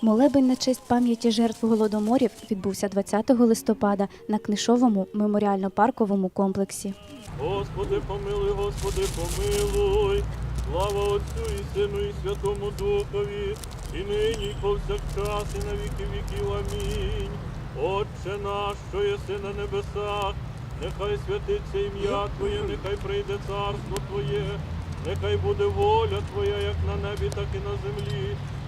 Молебень на честь пам'яті жертв голодоморів відбувся 20 листопада на Книшовому меморіально-парковому комплексі. Господи, помилуй, Господи, помилуй. Слава Отцю і Сину, і Святому Духові, і нині, і повсякчас, і на віки віків. Амінь. Отче наш, що єси на небесах, нехай святиться ім'я Твоє, нехай прийде царство Твоє, нехай буде воля Твоя, як на небі, так і на землі.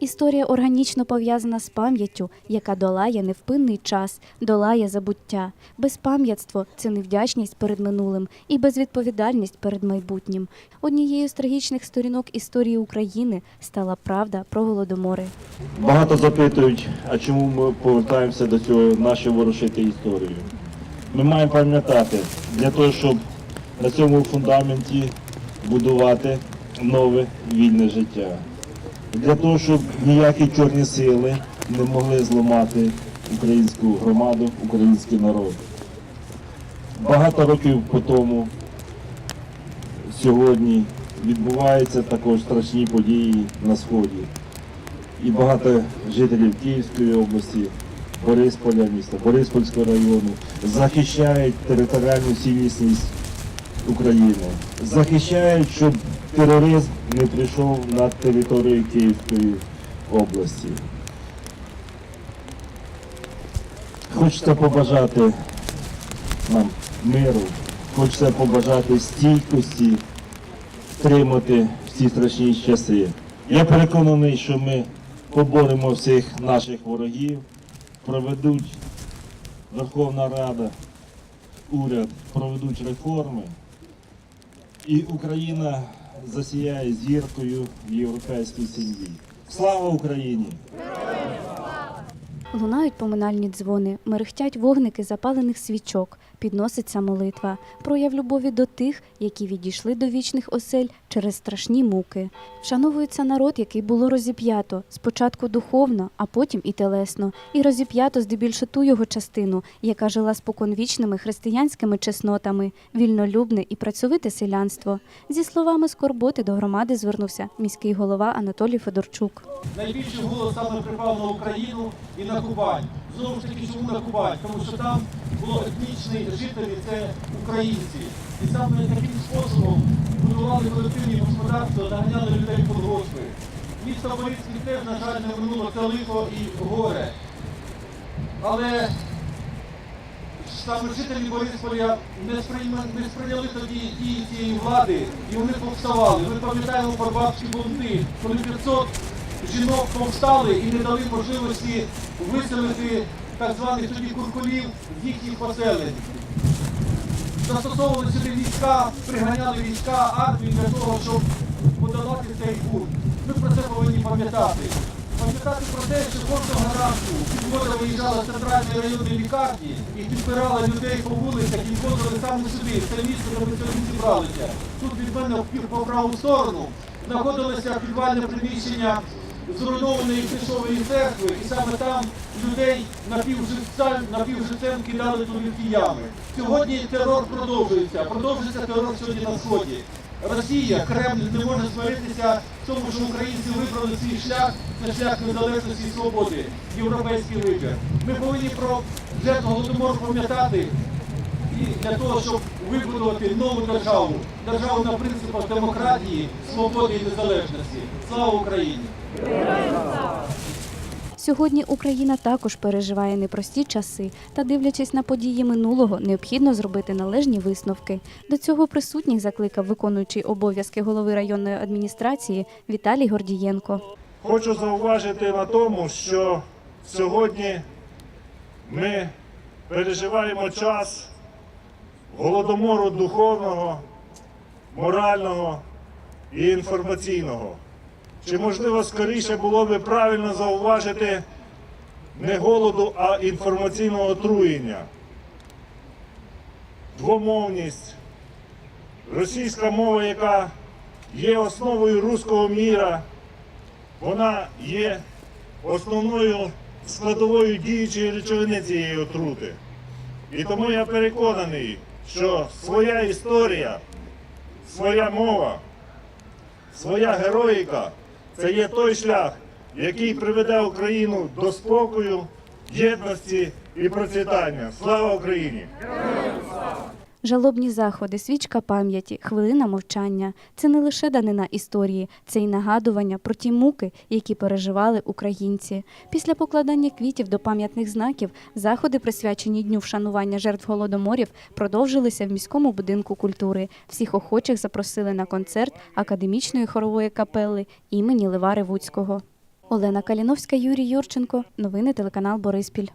Історія органічно пов'язана з пам'яттю, яка долає невпинний час, долає забуття. Безпам'ятство це невдячність перед минулим і безвідповідальність перед майбутнім. Однією з трагічних сторінок історії України стала правда про голодомори. Багато запитують, а чому ми повертаємося до цього нашу ворушити історію. Ми маємо пам'ятати, для того, щоб на цьому фундаменті будувати нове вільне життя. Для того, щоб ніякі чорні сили не могли зламати українську громаду, український народ. Багато років по тому сьогодні відбуваються також страшні події на сході і багато жителів Київської області, Борисполя, міста Бориспольського району захищають територіальну цілісність України, захищають, щоб тероризм не прийшов на територію Київської області. Хочеться побажати нам миру, хочеться побажати стійкості, втримати в ці страшні часи. Я переконаний, що ми поборемо всіх наших ворогів, проведуть Верховна Рада, уряд, проведуть реформи, і Україна засіяє зіркою в європейській сім'ї. Слава Україні! Лунають поминальні дзвони, мерехтять вогники запалених свічок, підноситься молитва, прояв любові до тих, які відійшли до вічних осель через страшні муки. Вшановується народ, який було розіп'ято, спочатку духовно, а потім і телесно, і розіп'ято здебільше ту його частину, яка жила споконвічними християнськими чеснотами, вільнолюбне і працьовите селянство. Зі словами скорботи до громади звернувся міський голова Анатолій Федорчук. найбільший голос саме припав на Україну і на Кубань. Знову ж таки, чому на Кубань? Тому що там було етнічні жителі, це українці. І саме таким способом будували колективні господарства, наганяли людей під госпи. Місто Борицький теж, на жаль, не минуло це лихо і горе. Але саме жителі Борисполя не, сприйма- не сприйняли тоді дії цієї влади і вони повставали. Ми пам'ятаємо про бабські бунти, коли 500 жінок повстали і не дали можливості виселити так званих тоді куркулів з їхніх поселень. Застосовували сюди війська, приганяли війська, армію для того, щоб подолати цей бунт. Ми про це повинні пам'ятати. Пам'ятати про те, що кожного ранку підвода виїжджала з центральної районної лікарні і підбирала людей по вулицях і ввозили саме сюди, в це місце, де ми сьогодні зібралися. Тут від мене по праву сторону знаходилося підвальне приміщення зруйнованої Кишової церкви, і саме там людей напівживцем кидали туди в ті ями. Сьогодні терор продовжується, продовжується терор сьогодні на сході. Росія, Кремль не може змиритися в тому, що українці вибрали свій шлях, це шлях незалежності і свободи, європейський вибір. Ми повинні про жертву голодомору пам'ятати і для того, щоб вибудувати нову державу, державу на принципах демократії, свободи і незалежності. Слава Україні! Сьогодні Україна також переживає непрості часи та, дивлячись на події минулого, необхідно зробити належні висновки. До цього присутніх закликав виконуючий обов'язки голови районної адміністрації Віталій Гордієнко. Хочу зауважити на тому, що сьогодні ми переживаємо час голодомору духовного, морального і інформаційного. Чи можливо скоріше було би правильно зауважити не голоду, а інформаційного отруєння, двомовність, російська мова, яка є основою руського міра, вона є основною складовою діючої речовини цієї отрути. І тому я переконаний, що своя історія, своя мова, своя героїка це є той шлях, який приведе Україну до спокою, єдності і процвітання. Слава Україні! Жалобні заходи, свічка пам'яті, хвилина мовчання це не лише данина історії, це й нагадування про ті муки, які переживали українці. Після покладання квітів до пам'ятних знаків заходи, присвячені дню вшанування жертв голодоморів, продовжилися в міському будинку культури. Всіх охочих запросили на концерт академічної хорової капели імені Лева Ревуцького. Олена Каліновська, Юрій Юрченко. Новини телеканал Бориспіль.